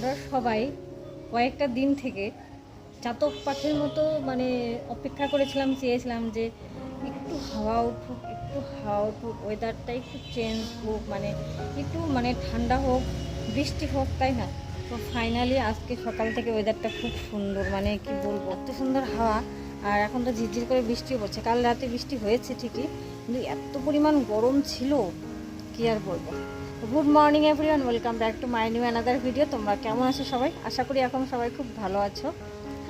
আমরা সবাই কয়েকটা দিন থেকে চাতক পাখির মতো মানে অপেক্ষা করেছিলাম, চেয়েছিলাম যে একটু হাওয়া উঠুক, একটু হাওয়া উঠুক ওয়েদারটা একটু চেঞ্জ হোক মানে একটু মানে ঠান্ডা হোক, বৃষ্টি হোক, তাই না? তো ফাইনালি আজকে সকাল থেকে ওয়েদারটা খুব সুন্দর মানে কি বলব, এত সুন্দর হাওয়া। আর এখন তো ঝিরঝির করে বৃষ্টিও পড়ছে। কাল রাতে বৃষ্টি হয়েছে ঠিকই, কিন্তু এত পরিমাণ গরম ছিল, কি আর বলব? Good morning everyone, welcome back to my new another video. তোমরা কেমন আছো সবাই? আশা করি এখন সবাই খুব ভালো আছো।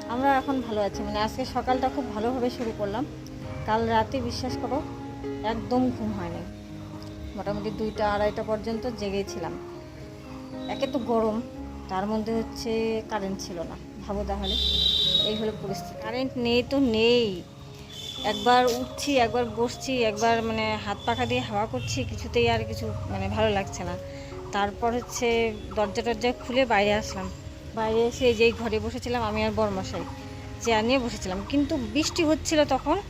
আমরা এখন ভালো আছি। মানে আজকে সকালটা খুব ভালোভাবে শুরু করলাম। কাল রাতে বিশ্বাস করো, একদম ঘুম হয়নি। মোটামুটি দুইটা আড়াইটা পর্যন্ত জেগেছিলাম। একে তো গরম, তার মধ্যে হচ্ছে কারেন্ট ছিল না। ভাবো তাহলে, এই হলো পরিস্থিতি। কারেন্ট নেই তো নেই। একবার উঠছি, একবার বসছি, একবার মানে হাত পাখা দিয়ে হাওয়া করছি, কিছুতেই আর কিছু মানে ভালো লাগছে না। তারপর হচ্ছে দরজা টরজা খুলে বাইরে আসলাম। বাইরে এসে যেই ঘরে বসেছিলাম আমি আর বরমশাই। চেয়ার নিয়ে বসেছিলাম। কিন্তু বৃষ্টি হচ্ছিল তখন,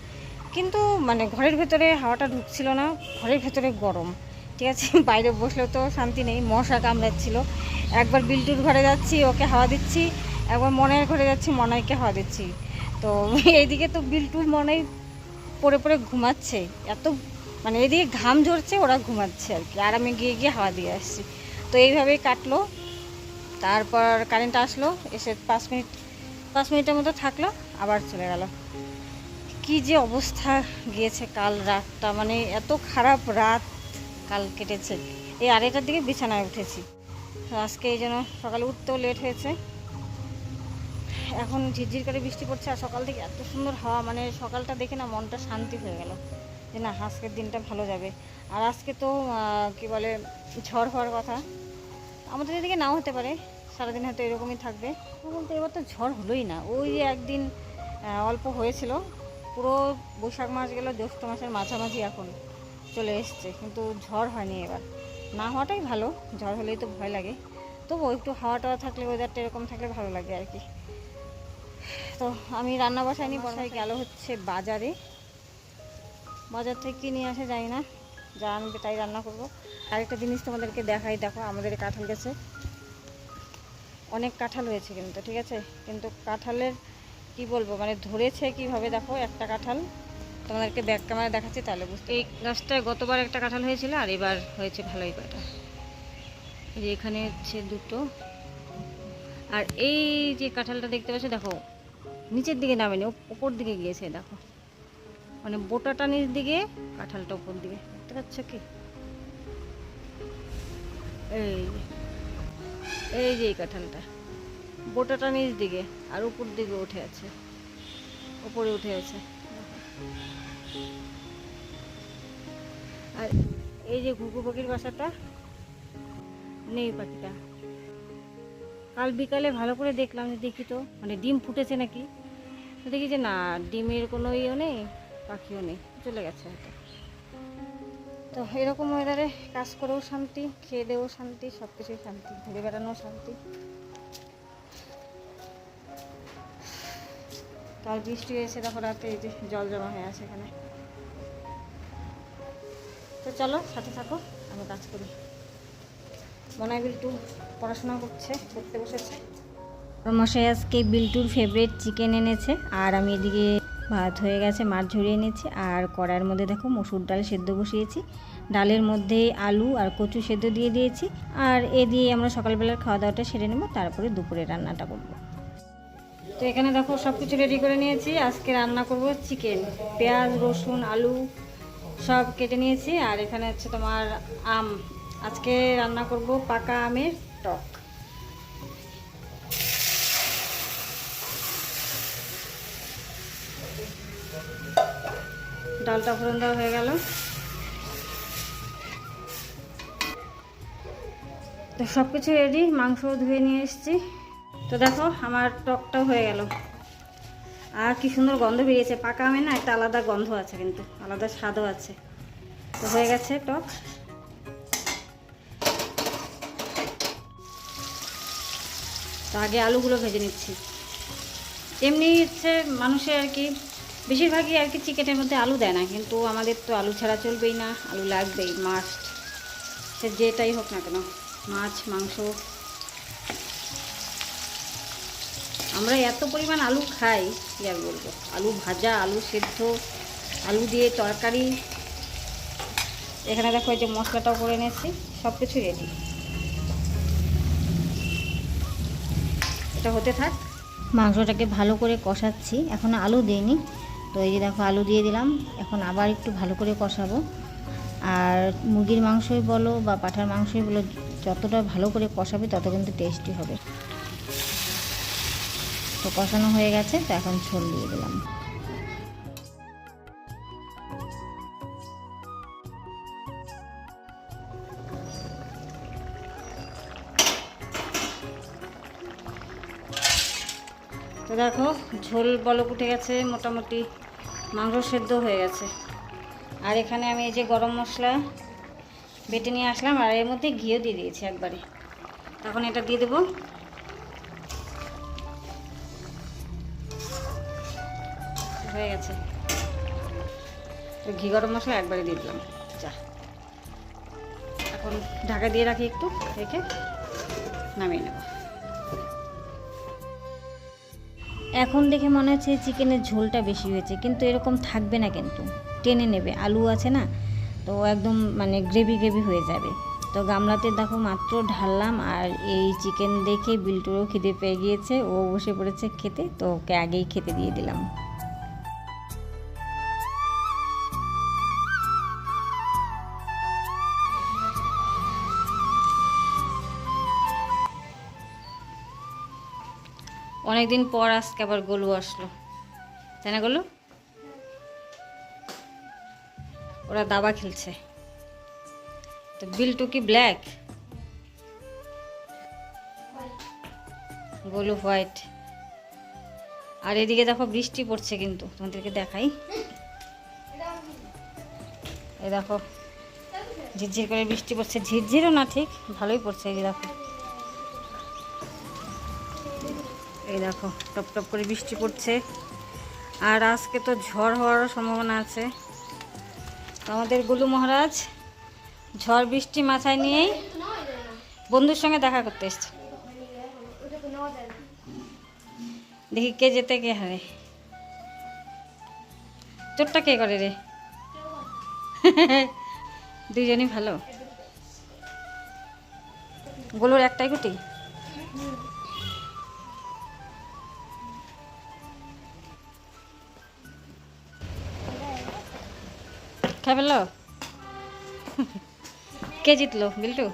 কিন্তু মানে ঘরের ভেতরে হাওয়াটা ঢুকছিল না, ঘরের ভেতরে গরম। ঠিক আছে, বাইরে বসলেও তো শান্তি নেই, মশা কামড়াচ্ছিল। একবার বিল্টুর ঘরে যাচ্ছি, ওকে হাওয়া দিচ্ছি, একবার মনের ঘরে যাচ্ছি, মনাইকে হাওয়া দিচ্ছি। তো এইদিকে তো বিল্টুর মনে পড়ে পড়ে ঘুমাচ্ছে। এত মানে এদিকে ঘাম ঝরছে, ওরা ঘুমাচ্ছে আর কি। আর আমি গিয়ে গিয়ে হাওয়া দিয়ে আসছি। তো এইভাবেই কাটলো। তারপর কারেন্ট আসলো, এসে পাঁচ মিনিট, পাঁচ মিনিটের মতো থাকল, আবার চলে গেল। কি যে অবস্থা গিয়েছে কাল রাতটা মানে এত খারাপ রাত কাল কেটেছে। এই আড়াইটার দিকে বিছানায় উঠেছি। আজকে এই জন্য সকালে উঠতেও লেট হয়েছে। এখন ঝিরঝির করে বৃষ্টি পড়ছে আর সকাল থেকে এত সুন্দর হাওয়া মানে সকালটা দেখে না মনটা শান্তি হয়ে গেল যে না, আজকের দিনটা ভালো যাবে। আর আজকে তো কি বলে, ঝড় হওয়ার কথা। আমাদের এদিকে নাও হতে পারে, সারাদিন হয়তো এরকমই থাকবে। বলতে এবার তো ঝড় হলোই না, ওই যে একদিন অল্প হয়েছিল। পুরো বৈশাখ মাস গেল, জ্যৈষ্ঠ মাসের মাঝামাঝি এখন চলে এসছে, কিন্তু ঝড় হয়নি এবার। না হওয়াটাই ভালো, ঝড় হলেই তো ভয় লাগে। তবু একটু হাওয়া টাওয়া থাকলে ওয়েদারটা এরকম থাকলে ভালো লাগে আর কি। তো আমি রান্না বসাইনি বসাই গেল হচ্ছে বাজারে। বাজার থেকে কি নিয়ে আসে জানি না যা আনবে তাই রান্না করব। আরেকটা জিনিস তোমাদেরকে দেখাই দেখো আমাদের কাঁঠাল গেছে। অনেক কাঁঠাল হয়েছে কিন্তু ঠিক আছে? কিন্তু কাঁঠালের কি বলব মানে ধরেছে কীভাবে দেখো একটা কাঁঠাল। তোমাদেরকে ব্যাক ক্যামেরা দেখাচ্ছি তাহলে বুঝতে এই গাছটায় গতবার একটা কাঁঠাল হয়েছিল আর এবার হয়েছে ভালোই কয়টা। এই যে এখানে হচ্ছে দুটো। আর এই যে কাঁঠালটা দেখতে পাচ্ছ দেখো নিচের দিকে নামেনি ওপর দিকে গিয়েছে দেখো। মানে বোটাটা নিচ দিকে, কাঁঠালটা উপর দিকে। দেখতে পাচ্ছ কি? এই। এই যে এই কাঁঠালটা। বোটাটা নিচ দিকে, আর উপর দিকে উঠে আছে। উপরে উঠে আছে। আর এই যে ঘুঘু পাখির বাসাটা, নেই পাখিটা। কাল বিকালে ভালো করে দেখলাম যে দেখি তো মানে ডিম ফুটেছে নাকি? দেখি যে না, ডিমের কোনো ইয়েও নেই, পাখিও নেই, চলে গেছে হয়তো। তো এরকম ওয়েদারে কাজ করেও শান্তি, খেয়ে দেও শান্তি সব কিছুই শান্তি, ঘুরে বেড়ানোও শান্তি। কাল বৃষ্টি হয়েছে তখন রাতে, এই যে জল জমা হয়ে আছে এখানে। তো চলো, সাথে থাকো, আমি কাজ করি। মনে হয় বিল্টু পড়াশোনা করছে করতে বসেছে। মশাই আজকে বিল্টুর ফেভারিট চিকেন এনেছে। আর আমি এদিকে ভাত হয়ে গেছে, মাছ ঝরিয়ে নিয়েছি আর কড়াইয়ের মধ্যে দেখো মসুর ডাল সেদ্ধ বসিয়েছি। ডালের মধ্যে আলু আর কচু সেদ্ধ দিয়ে দিয়েছি। আর এ দিয়ে আমরা সকালবেলার খাওয়া দাওয়াটা সেরে নেব, তারপরে দুপুরে রান্নাটা করব। তো এখানে দেখো সব কিছু রেডি করে নিয়েছি। আজকে রান্না করব চিকেন পেঁয়াজ, রসুন, আলু সব কেটে নিয়েছি। আর এখানে হচ্ছে তোমার আম। আজকে রান্না করব পাকা আমের টক। ডালটা ফোড়ন দেওয়া হয়ে গেল। তো সব কিছু রেডি মাংস ধুয়ে নিয়ে এসেছি। তো দেখো, আমার টকটাও হয়ে গেল। আর কি সুন্দর গন্ধ বেরিয়েছে। পাকা আমে না একটা আলাদা গন্ধ আছে কিন্তু, আলাদা স্বাদও আছে। তো হয়ে গেছে টক। তো আগে আলুগুলো ভেজে নিচ্ছি। এমনি হচ্ছে মানুষের আর কি বেশিরভাগই আর কি চিকেনের মধ্যে আলু দেয় না, কিন্তু আমাদের তো আলু ছাড়া চলবেই না, আলু লাগবেই মাস্ট সে যেটাই হোক না কেন, মাছ, মাংস। আমরা এত পরিমাণ আলু খাই, কী আর বলব? আলু ভাজা, আলু সেদ্ধ, আলু দিয়ে তরকারি। এখানে দেখো যে মশলাটাও করে নিয়েছি সব কিছু রেডি এটা হতে থাক। মাংসটাকে ভালো করে কষাচ্ছি, এখন আলু দিইনি। তো এই যে দেখো আলু দিয়ে দিলাম। এখন আবার একটু ভালো করে কষাবো। আর মুরগির মাংসই বলো বা পাঠার মাংসই বলো, যতটা ভালো করে কষাবে তত কিন্তু টেস্টি হবে। তো কষানো হয়ে গেছে, তো এখন ঝোল দিয়ে দিলাম। দেখো, ঝোল বলক উঠে গেছে, মোটামুটি মাংস সেদ্ধ হয়ে গেছে। আর এখানে আমি এই যে গরম মশলা বেটে নিয়ে আসলাম, আর এর মধ্যে ঘিও দিয়ে দিয়েছি একবারে। তখন এটা দিয়ে দেবো। হয়ে গেছে। ঘি গরম মশলা একবারে দিয়ে দিলাম। যা। এখন ঢাকা দিয়ে রাখি একটু, রেখে নামিয়ে নেব। এখন দেখে মনে হচ্ছে চিকেনের ঝোলটা বেশি হয়েছে, কিন্তু এরকম থাকবে না কিন্তু। টেনে নেবে, আলু আছে না, তো একদম মানে গ্রেভি গ্রেভি হয়ে যাবে। তো গামলাতে দেখো মাত্র ঢাললাম, আর এই চিকেন দেখে বিল্টুরও খিদে পেয়ে গিয়েছে, ও বসে পড়েছে খেতে, তো ওকে আগেই খেতে দিয়ে দিলাম। অনেকদিন পর আজকে আবার গোলু আসলো। তাই না গোলু? ওরা দাবা খেলছে। তো বিল্টু কি ব্ল্যাক? গোলু হোয়াইট। আর এদিকে দেখো বৃষ্টি পড়ছে কিন্তু, তোমাদেরকে দেখাই। এ দেখো, ঝিরঝির করে বৃষ্টি পড়ছে। ঝিরঝিরও না ঠিক, ভালোই পড়ছে এই দেখো। এই দেখো, টপ টপ করে বৃষ্টি পড়ছে। আর আজকে তো ঝড় হওয়ারও সম্ভাবনা আছে। আমাদের গুলু মহারাজ ঝড় বৃষ্টি মাথায় নিয়েই বন্ধুর সঙ্গে দেখা করতে এসছে। দেখি কে যেতে কে হারে। চোরটা কে করে রে? দুইজনই ভালো। গোলুর একটাই গুটি খাই ফেলল? কে জিতলো বিল্টু?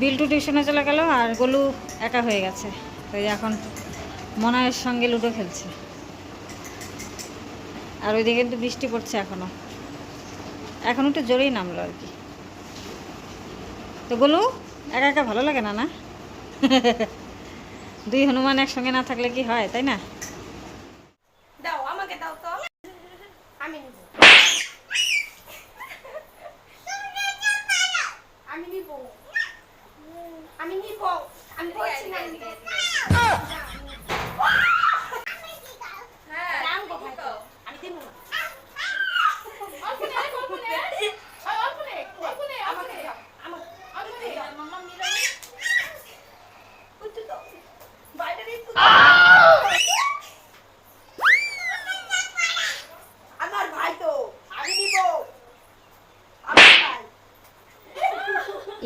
বিল্টু টিউশনে চলে গেল আর গোলু একা হয়ে গেছে। তো এখন মনায়ের সঙ্গে লুডো খেলছে। আর ওইদিকে কিন্তু বৃষ্টি পড়ছে এখনও। এখন একটু জোরেই নামলো আর কি। তো গোলু, একা একা ভালো লাগে না না? দুই হনুমান একসঙ্গে না থাকলে কি হয়, তাই না? দাও, আমাকে দাও তো। আমি নিব আমি নিব আমি বলছি না আমি নিব। দাম কোথায় তো? আমি দিব না। আমাকে দাও, আমাকে দাও। একটু দাও। বাইরে একটু দাও। আমার ভাই তো আমি নিব আমার ভাই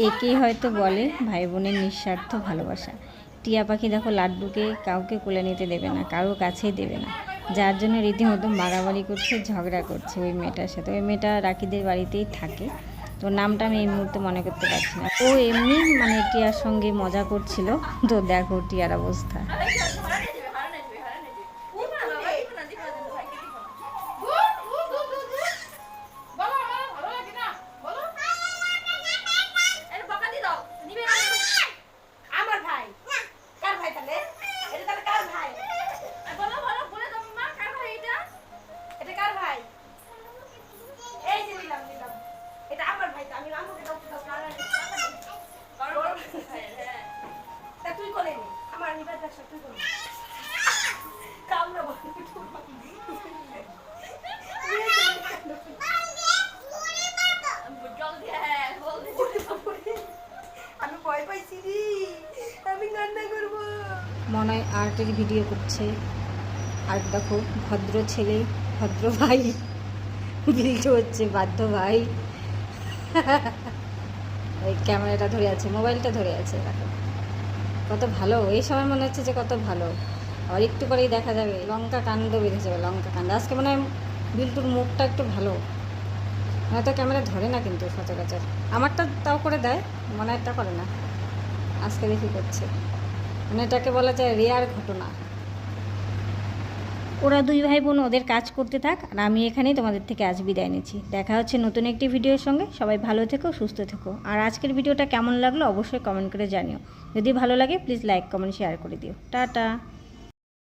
একেই হয়তো বলে ভাই বোনের নিঃস্বার্থ ভালোবাসা। টিয়া পাখি দেখো লাড্ডুকে কাউকে কোলে নিতে দেবে না, কারও কাছেই দেবে না। যার জন্য রীতিমতো মারামারি করছে, ঝগড়া করছে ওই মেয়েটার সাথে। ওই মেয়েটা রাকিদের বাড়িতেই থাকে। তো নামটা আমি এই মুহূর্তে মনে করতে পারছি না। ও এমনি মানে টিয়ার সঙ্গে মজা করছিল। তো দেখো টিয়ার অবস্থা। মনে হয় আর্টের ভিডিও করছে। আর দেখো, ভদ্র ছেলে, ভদ্র ভাই। ভিডিও হচ্ছে বাধ্য ভাই। ওই ক্যামেরাটা ধরে আছে মোবাইলটা ধরে আছে, দেখো। কত ভালো, এই সময় মনে হচ্ছে যে কত ভালো। আর একটু পরেই দেখা যাবে, লঙ্কা কাণ্ড বেঁধে যাবে লঙ্কা কাণ্ড। আজকে মনে হয় বিলটুর মুখটা একটু ভালো। হয়তো ক্যামেরা ধরে না কিন্তু সচরাচর। আমারটা তাও করে দেয়, মনে একটা করে না। আজকে দেখি করছে। মানে এটাকে বলা যায় রেয়ার ঘটনা। ওরা দুই ভাই বোন ওদের কাজ করতে থাক, আর আমি এখানেই তোমাদের থেকে আজ বিদায় নিচ্ছি। দেখা হচ্ছে নতুন একটি ভিডিওর সঙ্গে। সবাই ভালো থেকো, সুস্থ থেকো। আর আজকের ভিডিওটা কেমন লাগল অবশ্যই কমেন্ট করে জানিও। যদি ভালো লাগে প্লিজ লাইক কমেন্ট শেয়ার করে দিও। টাটা!